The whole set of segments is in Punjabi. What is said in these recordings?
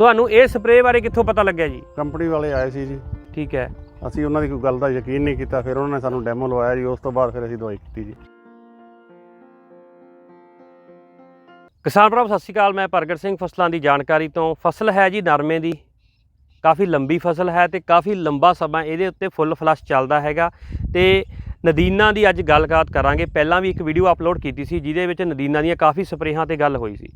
ਤੁਹਾਨੂੰ ਇਹ ਸਪਰੇਅ ਬਾਰੇ ਕਿੱਥੋਂ ਪਤਾ ਲੱਗਿਆ ਜੀ? ਕੰਪਨੀ ਵਾਲੇ ਆਏ ਸੀ ਜੀ। ਠੀਕ ਹੈ। ਅਸੀਂ ਉਹਨਾਂ ਦੀ ਕੋਈ ਗੱਲ ਦਾ ਯਕੀਨ ਨਹੀਂ ਕੀਤਾ ਫਿਰ ਉਹਨਾਂ ਨੇ ਸਾਨੂੰ ਡੈਮੋ ਲਵਾਇਆ ਜੀ ਉਸ ਤੋਂ ਬਾਅਦ ਫਿਰ ਅਸੀਂ ਦਵਾਈ ਕੀਤੀ ਜੀ। ਕਿਸਾਨ ਭਰਾ ਸਤਿ ਸ਼੍ਰੀ ਅਕਾਲ। ਮੈਂ ਪ੍ਰਗਟ ਸਿੰਘ ਫਸਲਾਂ ਦੀ ਜਾਣਕਾਰੀ ਤੋਂ। ਫਸਲ ਹੈ ਜੀ ਨਰਮੇ ਦੀ। ਕਾਫੀ ਲੰਬੀ ਫਸਲ ਹੈ ਤੇ ਕਾਫੀ ਲੰਬਾ ਸਮਾਂ ਇਹਦੇ ਉੱਤੇ ਫੁੱਲ ਫਲਸ਼ ਚੱਲਦਾ ਹੈਗਾ ਤੇ ਨਦੀਨਾਂ ਦੀ ਅੱਜ ਗੱਲਬਾਤ ਕਰਾਂਗੇ। ਪਹਿਲਾਂ ਵੀ ਇੱਕ ਵੀਡੀਓ ਅਪਲੋਡ ਕੀਤੀ ਸੀ ਜਿਹਦੇ ਵਿੱਚ ਨਦੀਨਾਂ ਦੀਆਂ ਕਾਫੀ ਸਪਰੇਹਾਂ ਤੇ ਗੱਲ ਹੋਈ ਸੀ।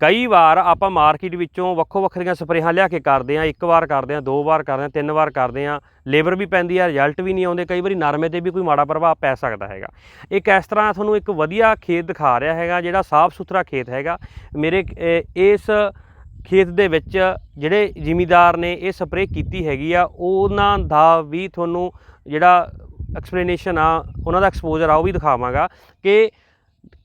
ਕਈ ਵਾਰ ਆਪਾਂ ਮਾਰਕੀਟ ਵਿੱਚੋਂ ਵੱਖੋ ਵੱਖਰੀਆਂ ਸਪਰੇਹਾਂ ਲਿਆ ਕੇ ਕਰਦੇ ਆ ਇੱਕ ਵਾਰ ਕਰਦੇ ਆ ਦੋ ਵਾਰ ਕਰਦੇ ਆ ਤਿੰਨ ਵਾਰ ਕਰਦੇ ਆ ਲੇਬਰ ਵੀ ਪੈਂਦੀ ਆ, ਰਿਜ਼ਲਟ ਵੀ ਨਹੀਂ ਆਉਂਦੇ, ਕਈ ਵਾਰੀ ਨਰਮੇ ਤੇ ਵੀ ਕੋਈ ਮਾੜਾ ਪ੍ਰਭਾਵ ਪੈ ਸਕਦਾ ਹੈਗਾ। ਇੱਕ ਇਸ ਤਰ੍ਹਾਂ ਤੁਹਾਨੂੰ ਇੱਕ ਵਧੀਆ ਖੇਤ ਦਿਖਾ ਰਿਹਾ ਹੈਗਾ, ਜਿਹੜਾ ਸਾਫ਼ ਸੁਥਰਾ ਖੇਤ ਹੈਗਾ। ਮੇਰੇ ਇਸ ਖੇਤ ਦੇ ਵਿੱਚ ਜਿਹੜੇ ਜ਼ਿਮੀਦਾਰ ਨੇ ਇਹ ਸਪਰੇਅ ਕੀਤੀ ਹੈਗੀ ਆ, ਉਹਨਾਂ ਦਾ ਵੀ ਤੁਹਾਨੂੰ ਜਿਹੜਾ ਐਕਸਪਲੇਨੇਸ਼ਨ ਆ, ਉਹਨਾਂ ਦਾ ਐਕਸਪੋਜ਼ਰ ਆ, ਉਹ ਵੀ ਦਿਖਾਵਾਂਗਾ ਕਿ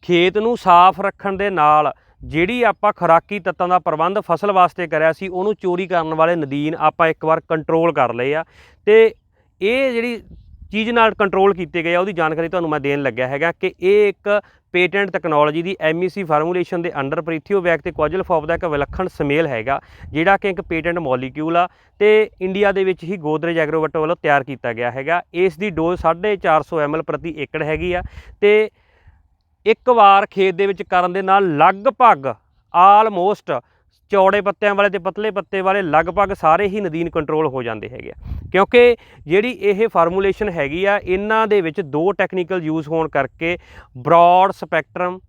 ਖੇਤ ਨੂੰ ਸਾਫ਼ ਰੱਖਣ ਦੇ ਨਾਲ ਜਿਹੜੀ ਆਪਾਂ ਖੁਰਾਕੀ ਤੱਤਾਂ ਦਾ ਪ੍ਰਬੰਧ ਫਸਲ ਵਾਸਤੇ ਕਰਿਆ ਸੀ, ਉਹਨੂੰ ਚੋਰੀ ਕਰਨ ਵਾਲੇ ਨਦੀਨ ਆਪਾਂ ਇੱਕ ਵਾਰ ਕੰਟਰੋਲ ਕਰ ਲਏ ਆ। ਤੇ ਇਹ ਜਿਹੜੀ ਚੀਜ਼ ਨਾਲ ਕੰਟਰੋਲ ਕੀਤੇ ਗਏ ਆ, ਉਹਦੀ ਜਾਣਕਾਰੀ ਤੁਹਾਨੂੰ ਮੈਂ ਦੇਣ ਲੱਗਿਆ ਹੈਗਾ ਕਿ ਇਹ ਇੱਕ ਪੇਟੈਂਟ ਟੈਕਨੋਲੋਜੀ ਦੀ MEC ਫਾਰਮੂਲੇਸ਼ਨ ਦੇ ਅੰਡਰ ਪ੍ਰੀਥੀਓਵੈਕ ਤੇ ਕੋਜਲਫੋਪ ਦਾ ਇੱਕ ਵਿਲੱਖਣ ਸਮੇਲ ਹੈਗਾ, ਜਿਹੜਾ ਕਿ ਇੱਕ ਪੇਟੈਂਟ ਮੋਲੀਕਿਊਲ ਆ, ਤੇ ਇੰਡੀਆ ਦੇ ਵਿੱਚ ਹੀ ਗੋਦਰੇਜ ਐਗਰੋਵਟੋ ਵੱਲੋਂ ਤਿਆਰ ਕੀਤਾ ਗਿਆ ਹੈਗਾ। ਇਸ ਦੀ ਡੋਜ਼ 450 ml ਪ੍ਰਤੀ ਏਕੜ ਹੈਗੀ ਆ, ਤੇ ਇੱਕ ਵਾਰ ਖੇਤ ਦੇ ਵਿੱਚ ਕਰਨ ਦੇ ਨਾਲ ਲਗਭਗ ਆਲਮੋਸਟ ਚੌੜੇ ਪੱਤਿਆਂ ਵਾਲੇ ਤੇ ਪਤਲੇ ਪੱਤੇ ਵਾਲੇ ਲਗਭਗ ਸਾਰੇ ਹੀ ਨਦੀਨ ਕੰਟਰੋਲ ਹੋ ਜਾਂਦੇ ਹੈਗੇ ਆ। ਕਿਉਂਕਿ ਜਿਹੜੀ ਇਹ ਫਾਰਮੂਲੇਸ਼ਨ ਹੈਗੀ ਆ, ਇਹਨਾਂ ਦੇ ਵਿੱਚ ਦੋ ਟੈਕਨੀਕਲ ਯੂਜ਼ ਹੋਣ ਕਰਕੇ ਬ੍ਰੌਡ ਸਪੈਕਟਰਮ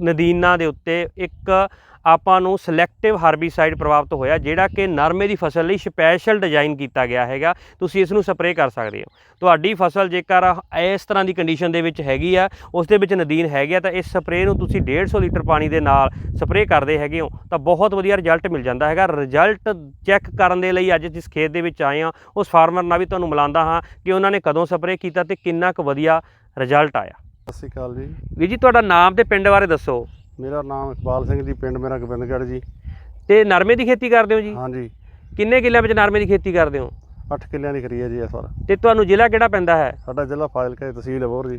ਨਦੀਨਾਂ ਦੇ ਉੱਤੇ ਇੱਕ ਆਪਾਂ ਨੂੰ ਸਿਲੈਕਟਿਵ ਹਰਬੀਸਾਈਡ ਪ੍ਰਭਾਵਿਤ ਹੋਇਆ, ਜਿਹੜਾ ਕਿ ਨਰਮੇ ਦੀ ਫਸਲ ਲਈ ਸਪੈਸ਼ਲ ਡਿਜ਼ਾਈਨ ਕੀਤਾ ਗਿਆ ਹੈਗਾ। ਤੁਸੀਂ ਇਸ ਨੂੰ ਸਪਰੇਅ ਕਰ ਸਕਦੇ ਹੋ। ਤੁਹਾਡੀ ਫਸਲ ਜੇਕਰ ਇਸ ਤਰ੍ਹਾਂ ਦੀ ਕੰਡੀਸ਼ਨ ਦੇ ਵਿੱਚ ਹੈਗੀ ਆ, ਉਸ ਦੇ ਵਿੱਚ ਨਦੀਨ ਹੈਗੀ ਆ, ਤਾਂ ਇਸ ਸਪਰੇਅ ਨੂੰ ਤੁਸੀਂ 150 ਲੀਟਰ ਪਾਣੀ ਦੇ ਨਾਲ ਸਪਰੇਅ ਕਰਦੇ ਹੈਗੇ ਹੋ, ਤਾਂ ਬਹੁਤ ਵਧੀਆ ਰਿਜ਼ਲਟ ਮਿਲ ਜਾਂਦਾ ਹੈਗਾ। ਰਿਜ਼ਲਟ ਚੈੱਕ ਕਰਨ ਦੇ ਲਈ ਅੱਜ ਜਿਸ ਖੇਤ ਦੇ ਵਿੱਚ ਆਏ ਆ ਉਸ ਫਾਰਮਰ ਨਾਲ ਵੀ ਤੁਹਾਨੂੰ ਮਿਲਾਉਂਦਾ ਹਾਂ ਕਿ ਉਹਨਾਂ ਨੇ ਕਦੋਂ ਸਪਰੇਅ ਕੀਤਾ ਤੇ ਕਿੰਨਾ ਕੁ ਵਧੀਆ ਰਿਜ਼ਲਟ ਆਇਆ। ਸਤਿ ਸ਼੍ਰੀ ਅਕਾਲ ਜੀ। ਵੀਰ ਜੀ ਤੁਹਾਡਾ ਨਾਮ ਤੇ ਪਿੰਡ ਬਾਰੇ ਦੱਸੋ। ਮੇਰਾ ਨਾਮ ਇਕਬਾਲ ਸਿੰਘ ਜੀ ਪਿੰਡ ਮੇਰਾ ਗੋਬਿੰਦਗੜ੍ਹ ਜੀ। ਤੇ ਨਰਮੇ ਦੀ ਖੇਤੀ ਕਰਦੇ ਹੋ ਜੀ? ਹਾਂਜੀ। ਕਿੰਨੇ ਕਿੱਲਿਆਂ ਵਿੱਚ ਨਰਮੇ ਦੀ ਖੇਤੀ ਕਰਦੇ ਹੋ? 8 ਕਿੱਲਿਆਂ ਦੀ ਖਰੀ ਹੈ ਜੀ ਇਸ ਵਾਰ। ਤੇ ਤੁਹਾਨੂੰ ਜ਼ਿਲ੍ਹਾ ਕਿਹੜਾ ਪੈਂਦਾ ਹੈ? ਸਾਡਾ ਜ਼ਿਲ੍ਹਾ ਫਾਜ਼ਿਲਕਾ ਤਹਿਸੀਲ ਅਬੋਹਰ ਜੀ।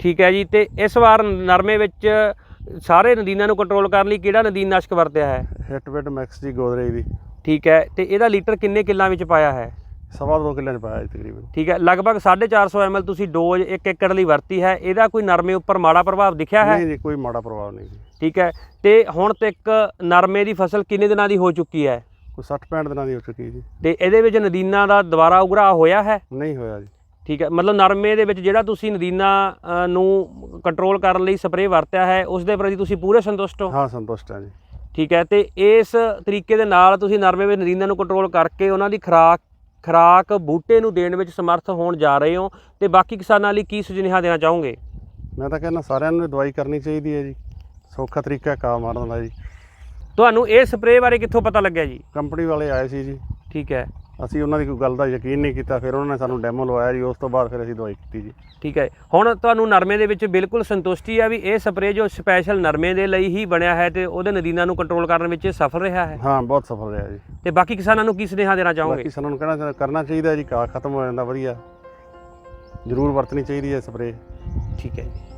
ਠੀਕ ਹੈ ਜੀ ਤੇ ਇਸ ਵਾਰ ਨਰਮੇ ਵਿੱਚ ਸਾਰੇ ਨਦੀਨਾਂ ਨੂੰ ਕੰਟਰੋਲ ਕਰਨ ਲਈ ਕਿਹੜਾ ਨਦੀਨਨਾਸ਼ਕ ਵਰਤਿਆ ਹੈ? ਹਿੱਟਵਿਟ ਮੈਕਸ ਜੀ ਗੋਦਰੇਜ ਦੀ। ਠੀਕ ਹੈ ਤੇ ਇਹਦਾ ਲੀਟਰ ਕਿੰਨੇ ਕਿੱਲਾਂ ਵਿੱਚ ਪਾਇਆ ਹੈ? ਸਵਾ ਦੋ ਕਿੱਲਿਆਂ ਚ ਪਾਇਆ ਜੀ ਤਕਰੀਬਨ। ਠੀਕ ਹੈ ਲਗਭਗ 450 ml ਤੁਸੀਂ ਡੋਜ਼ 1 ਏਕੜ ਲਈ ਵਰਤੀ ਹੈ ਇਹਦਾ ਕੋਈ ਨਰਮੇ ਉੱਪਰ ਮਾੜਾ ਪ੍ਰਭਾਵ ਦਿਖਿਆ ਹੈ? ਨਹੀਂ ਜੀ ਕੋਈ ਮਾੜਾ ਪ੍ਰਭਾਵ ਨਹੀਂ ਜੀ। ਠੀਕ ਹੈ ਤੇ ਹੁਣ ਤੱਕ ਨਰਮੇ ਦੀ ਫਸਲ ਕਿੰਨੇ ਦਿਨਾਂ ਦੀ ਹੋ ਚੁੱਕੀ ਹੈ? ਕੋਈ 60 65 ਦਿਨਾਂ ਦੀ ਹੋ ਚੁੱਕੀ ਜੀ। ਤੇ ਇਹਦੇ ਵਿੱਚ ਨਦੀਨਾਂ ਦਾ ਦੁਬਾਰਾ ਉਗਰਾ ਹੋਇਆ ਹੈ? ਨਹੀਂ ਹੋਇਆ ਜੀ। ਠੀਕ ਹੈ ਮਤਲਬ ਨਰਮੇ ਦੇ ਵਿੱਚ ਜਿਹੜਾ ਤੁਸੀਂ ਨਦੀਨਾ ਅ, ਨੂੰ ਕੰਟਰੋਲ ਕਰਨ ਲਈ ਸਪਰੇਅ ਵਰਤਿਆ ਹੈ ਉਸ ਦੇ ਪ੍ਰਤੀ ਤੁਸੀਂ ਪੂਰੇ ਸੰਤੁਸ਼ਟ ਹੋ? ਹਾਂ ਸੰਤੁਸ਼ਟ ਹਾਂ ਜੀ। ਠੀਕ ਹੈ ਤੇ ਇਸ ਤਰੀਕੇ ਦੇ ਨਾਲ ਤੁਸੀਂ ਨਰਮੇ ਵਿੱਚ ਨਦੀਨਾਂ ਨੂੰ ਕੰਟਰੋਲ ਕਰਕੇ ਉਹਨਾਂ ਦੀ ਖੁਰਾਕ ਖੁਰਾਕ ਬੂਟੇ ਨੂੰ ਦੇਣ ਵਿੱਚ ਸਮਰਥ ਹੋਣ ਜਾ ਰਹੇ ਹੋ ਤੇ ਬਾਕੀ ਕਿਸਾਨਾਂ ਲਈ ਕੀ ਸੁਝਾਅ ਦੇਣਾ ਚਾਹੋਗੇ? ਮੈਂ ਤਾਂ ਕਹਿੰਦਾ ਸਾਰਿਆਂ ਨੂੰ ਦਵਾਈ ਕਰਨੀ ਚਾਹੀਦੀ ਹੈ ਜੀ। ਸੌਖਾ ਤਰੀਕਾ ਹੈ ਕਾ ਮਾਰਨ ਦਾ ਜੀ। ਤੁਹਾਨੂੰ ਇਹ ਸਪਰੇਅ ਬਾਰੇ ਕਿੱਥੋਂ ਪਤਾ ਲੱਗਿਆ ਜੀ? ਕੰਪਨੀ ਵਾਲੇ ਆਏ ਸੀ ਜੀ। ਠੀਕ ਹੈ। ਅਸੀਂ ਉਹਨਾਂ ਦੀ ਕੋਈ ਗੱਲ ਦਾ ਯਕੀਨ ਨਹੀਂ ਕੀਤਾ ਫਿਰ ਉਹਨਾਂ ਨੇ ਸਾਨੂੰ ਡੈਮੋ ਲਵਾਇਆ ਜੀ ਉਸ ਤੋਂ ਬਾਅਦ ਫਿਰ ਅਸੀਂ ਦਵਾਈ ਕੀਤੀ ਜੀ। ਠੀਕ ਹੈ। ਹੁਣ ਤੁਹਾਨੂੰ ਨਰਮੇ ਦੇ ਵਿੱਚ ਬਿਲਕੁਲ ਸੰਤੁਸ਼ਟੀ ਆ ਵੀ ਇਹ ਸਪਰੇਅ ਜੋ ਸਪੈਸ਼ਲ ਨਰਮੇ ਦੇ ਲਈ ਹੀ ਬਣਿਆ ਹੈ ਤੇ ਉਹਦੇ ਨਦੀਨਾਂ ਨੂੰ ਕੰਟਰੋਲ ਕਰਨ ਵਿੱਚ ਇਹ ਸਫਲ ਰਿਹਾ ਹੈ? ਹਾਂ ਬਹੁਤ ਸਫਲ ਰਿਹਾ ਜੀ। ਤੇ ਬਾਕੀ ਕਿਸਾਨਾਂ ਨੂੰ ਕੀ ਸੁਨੇਹਾ ਦੇਣਾ ਚਾਹੋਗੇ? ਬਾਕੀ ਸਾਨੂੰ ਕਹਿਣਾ ਕਰਨਾ ਚਾਹੀਦਾ ਜੀ ਘਾਹ ਖਤਮ ਹੋ ਜਾਂਦਾ ਵਧੀਆ। ਜ਼ਰੂਰ ਵਰਤਣੀ ਚਾਹੀਦੀ ਹੈ ਸਪਰੇਅ। ਠੀਕ ਹੈ ਜੀ।